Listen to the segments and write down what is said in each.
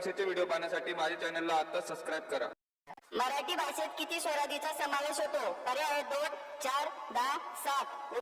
परीक्षेचे व्हिडिओ पाहण्यासाठी माझ्या चॅनलला आता सबस्क्राईब करा. मराठी भाषेत किती स्वरादीचा समावेश होतो? पर्याय दोन चार दहा सात.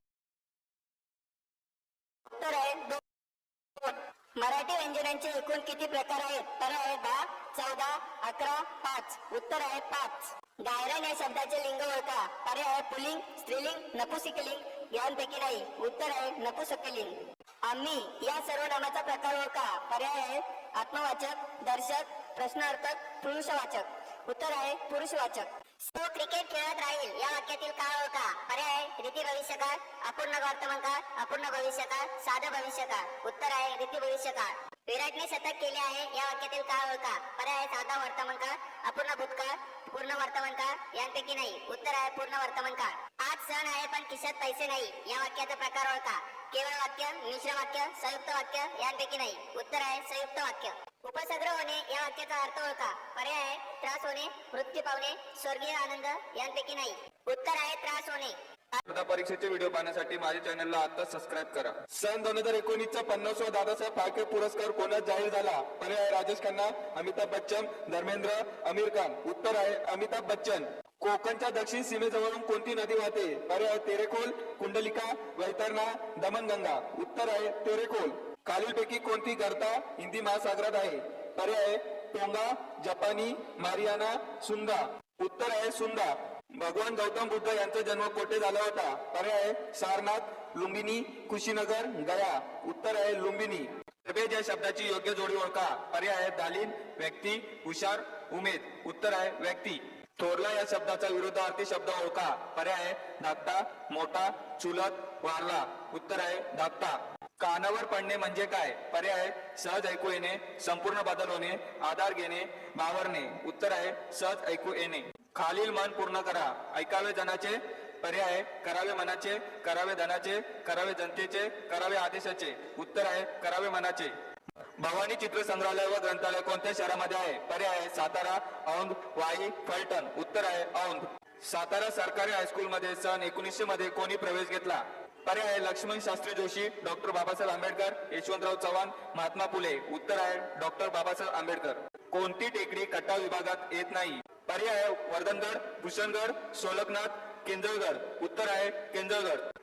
उत्तर आहे दोन. मराठी व्यंजनांचे एकूण किती प्रकार आहेत? पर्याय दहा चौदा अकरा पाच. उत्तर आहे पाच. गायरन या शब्दाचे लिंग ओळखा. पर्याय आहे पुलिंग स्त्रीलिंग नपुसिकलिंग. यांपैकी नाही. उत्तर आहे नपुसकलिंग. आम्ही या सर्व नामाचा प्रकार ओळखा. पर्याय आहे आत्मवाचक दर्शक प्रश्नार्थक पुरुषवाचक. उत्तर आहे पुरुषवाचक. तो क्रिकेट खेळत राहील या वाक्यातील काळ ओळखा हो पर्याय रीती भविष्यकाळ अपूर्ण वर्तमानकाळ अपूर्ण भविष्यकाळ साधं भविष्यकाळ. उत्तर आहे रीती भविष्यकाळ. विराटने शतक केले आहे या वाक्यातील काळ ओळखा हो पर्याय साधा वर्तमानकाळ अपूर्ण भूतकाळ पूर्ण वर्तमानकाळ यांपैकी नाही. उत्तर आहे पूर्ण वर्तमानकाळ. आज सण आहे पण खिशात पैसे नाही. या वाक्याचा प्रकार ओळखा. केवळ वाक्य मिश्र वाक्य संयुक्त वाक्य यांपैकी नाही. उत्तर आहे संयुक्त वाक्य. उपसर्ग होणे या वाक्याचा अर्थ होता पर्याय आहे त्रास होणे मृत्यू पावणे स्वर्गीय आनंद यांपैकी नाही. उत्तर आहे त्रास होणे. स्पर्धा परीक्षेचे व्हिडिओ पाहण्यासाठी माझ्या चॅनलला आता सबस्क्राईब करा. सन दोन हजार एकोणीस चा पन्नासवा दादासाहेब फाळके पुरस्कार कोणास जाहीर झाला? पर्याय राजेश खन्ना अमिताभ बच्चन धर्मेंद्र आमिर खान. उत्तर आहे अमिताभ बच्चन. कोकणच्या दक्षिण सीमेजवळून कोणती नदी वाहते? पर्याय तेरेखोल कुंडलिका वैतरणा दमनगंगा. उत्तर आहे तेरेखोल. खालीलपैकी कोणती गर्ता हिंदी महासागरात आहे? पर्याय टोंगा जपानी मारियाना सुंदा उत्तर आहे सुंदा भगवान गौतम बुद्ध यांचा जन्म कोठे झाला होता? पर्याय सारनाथ लुंबिनी कुशीनगर गया. उत्तर आहे लुंबिनी. गरबेज या शब्दाची योग्य जोडी ओळखा. पर्याय आहे दालीन व्यक्ती हुशार उमेद. उत्तर आहे व्यक्ती. थोरला या शब्दाचा विरुद्धार्थी शब्द ओळखा. पर्याय आहे धाकटा मोठा चुलत वारला. उत्तर आहे धाकटा. कानावर पडणे म्हणजे काय? पर्याय आहे, सहज ऐकू येणे संपूर्ण बदल होणे आधार घेणे बावरणे उत्तर आहे सहज ऐकू येणे. खालील मन पूर्ण करा. ऐकावे जनाचे पर्याय आहे, करावे मनाचे करावे धनाचे करावे जनतेचे करावे आदेशाचे. उत्तर आहे करावे मनाचे. भवानी चित्र संग्रहालय व ग्रंथालय कोणत्या शहरामध्ये आहे? पर्याय आहे, सातारा औंध वाई फलटण. उत्तर आहे औंध. सातारा सरकारी हायस्कूल मध्ये सन एकोणीसशे मध्ये कोणी प्रवेश घेतला? पर्याय आहे, लक्ष्मण शास्त्री जोशी डॉक्टर बाबासाहेब आंबेडकर यशवंतराव चव्हाण महात्मा फुले. उत्तर आहे डॉक्टर बाबासाहेब आंबेडकर. कोणती टेकडी कट्टा विभागात येत नाही? पर्याय आहे, वर्धनगड भूषणगड सोलकनाथ केंजळगड उत्तर आहे केंजळगड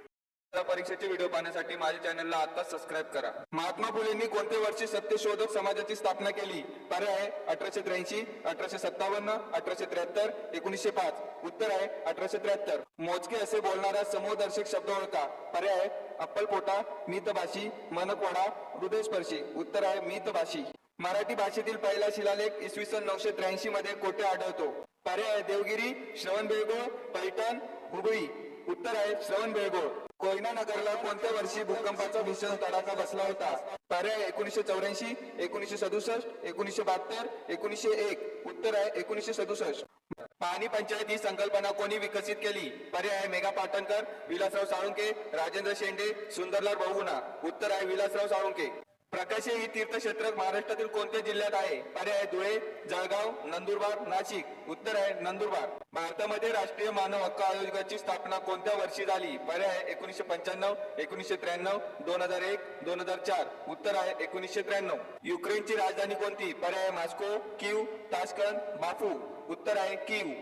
परीक्षेचे व्हिडिओ पाहण्यासाठी माझ्या चॅनलला आता सबस्क्राईब करा. महात्मा फुलेंनी कोणते वर्षी सत्यशोधक समाजाची स्थापना केली? पर्याय आहे अठराशे त्र्याऐंशी अठराशे सत्तावन्न अठराशे त्र्याहत्तर एकोणीसशे पाच. उत्तर आहे अठराशे त्र्याहत्तर. मोजके असे बोलणारा समूहदर्शक शब्द ओळखा. पर्याय आहे अप्पलपोटा मितभाषी मनकोडा हृदयस्पर्शी. उत्तर आहे मितभाषी. मराठी भाषेतील पहिला शिलालेख इसवी सन नऊशे त्र्याऐंशी मध्ये कोठे आढळतो? पर्याय देवगिरी श्रवण बेळगोळ पैठण हुबळी. उत्तर आहे श्रवण बेळगोळ कोयना नगरला कोणत्या वर्षी भूकंपाचा भीषण तडाखा बसला होता? पर्याय एकोणीसशे चौऱ्याऐंशी एकोणीसशे सदुसष्ट एकोणीसशे बहात्तर एकोणीसशे एक. उत्तर आहे एकोणीसशे सदुसष्ट. पाणी पंचायत ही संकल्पना कोणी विकसित केली? पर्याय आहे मेघा पाटणकर विलासराव साळुंके राजेंद्र शेंडे सुंदरलाल बहुगुणा. उत्तर आहे विलासराव साळुंके. प्रकाश ही तीर्थक्षेत्र महाराष्ट्रातील कोणत्या जिल्ह्यात आहे? पर्याय आहे धुळे जळगाव नंदुरबार नाशिक. उत्तर आहे नंदुरबार. भारतामध्ये राष्ट्रीय मानव हक्क आयोगाची स्थापना कोणत्या वर्षी झाली? पर्याय आहे एकोणीसशे पंच्याण्णव एकोणीसशे त्र्याण्णव दोन हजार एक दोन हजार चार. उत्तर आहे एकोणीसशे त्र्याण्णव. युक्रेनची राजधानी कोणती? पर्याय मॉस्को कीव ताशकंद बाफू. उत्तर आहे किव.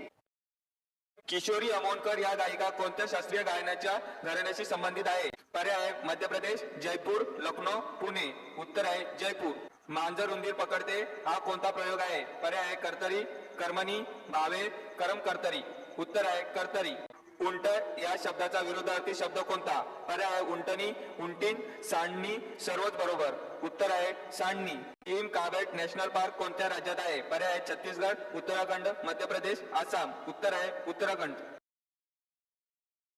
किशोरी अमोणकर या गायिका कोणत्या शास्त्रीय गायनाच्या घराण्याशी संबंधित आहे? पर्याय आहे मध्य प्रदेश जयपूर लखनौ पुणे. उत्तर आहे जयपूर. मांजर उंदीर पकडते हा कोणता प्रयोग आहे? पर्याय आहे कर्तरी कर्मणी भावे करम कर्तरी. उत्तर आहे कर्तरी. उंट या शब्दाचा विरोधार्थी शब्द कोणता? पर्याय आहे उंटणी उंटीन सांडणी सर्वच बरोबर. उत्तर आहे सांडणी भीम काबेट नॅशनल पार्क कोणत्या राज्यात आहे? पर्याय आहे छत्तीसगड उत्तराखंड मध्य प्रदेश आसाम. उत्तर आहे उत्तराखंड.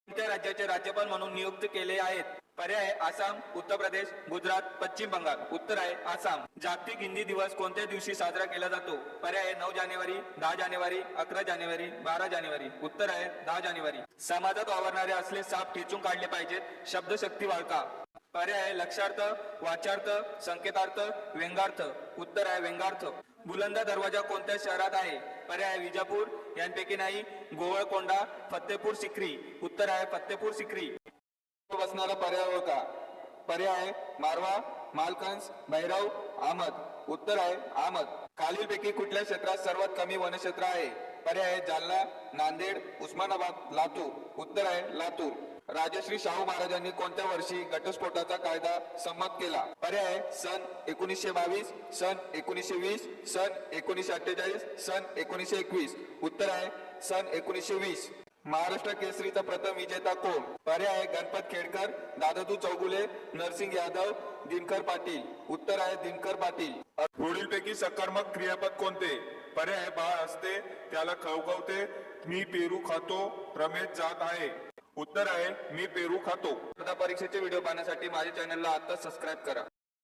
कोणत्या राज्याचे राज्यपाल म्हणून नियुक्त केले आहेत? पर्याय आसाम उत्तर प्रदेश गुजरात पश्चिम बंगाल. उत्तर आहे आसाम. जागतिक हिंदी दिवस कोणत्या दिवशी साजरा केला जातो? पर्याय नऊ जानेवारी दहा जानेवारी अकरा जानेवारी बारा जानेवारी. उत्तर आहे दहा जानेवारी. समाजात वावरणारे असले साप ठेचून काढले पाहिजेत. शब्दशक्ती वाळका. पर्याय लक्षार्थ वाचार्थ संकेतार्थ व्यंगार्थ. उत्तर आहे व्यंगार्थ. बुलंदा दरवाजा कोणत्या शहरात आहे? पर्याय विजापूर. यांपैकी नाही गोवळकोंडा फत्तेपूर सिक्री. उत्तर आहे फत्तेपूर सिक्री. बसणारा पर्याय होता पर्याय मारवा मालकंस भैरव अहमद उत्तर आहे अहमद खालीलपैकी कुठल्या क्षेत्रात सर्वात कमी वनक्षेत्र आहे? पर्याय जालना नांदेड उस्मानाबाद लातूर. उत्तर आहे लातूर. राजश्री शाहू महाराजांनी कोणत्या वर्षी घटस्फोटाचा कायदा संमत केला? पर्याय सन एकोणीसशे बावीस सन एकोणीसशे वीस सन एकोणीसशे अठ्ठेचाळीस सन एकोणीसशे एकवीस. उत्तर आहे सन एकोणीसशे वीस. महाराष्ट्र केसरीचा प्रथम विजेता कोण? पर्याय आहे गणपत खेडकर दादादू चौगुले नरसिंग यादव दिनकर पाटील. उत्तर आहे दिनकर पाटील. पुढीलपैकी सकारात्मक क्रियापद कोणते? पर्याय बाळ असते त्याला खवखवते मी पेरू खातो रमेश जात आहे. उत्तर आहे मी पेरू खातो. स्पर्धा परीक्षेचे व्हिडिओ पाहण्यासाठी माझ्या चॅनलला आता सबस्क्राईब करा.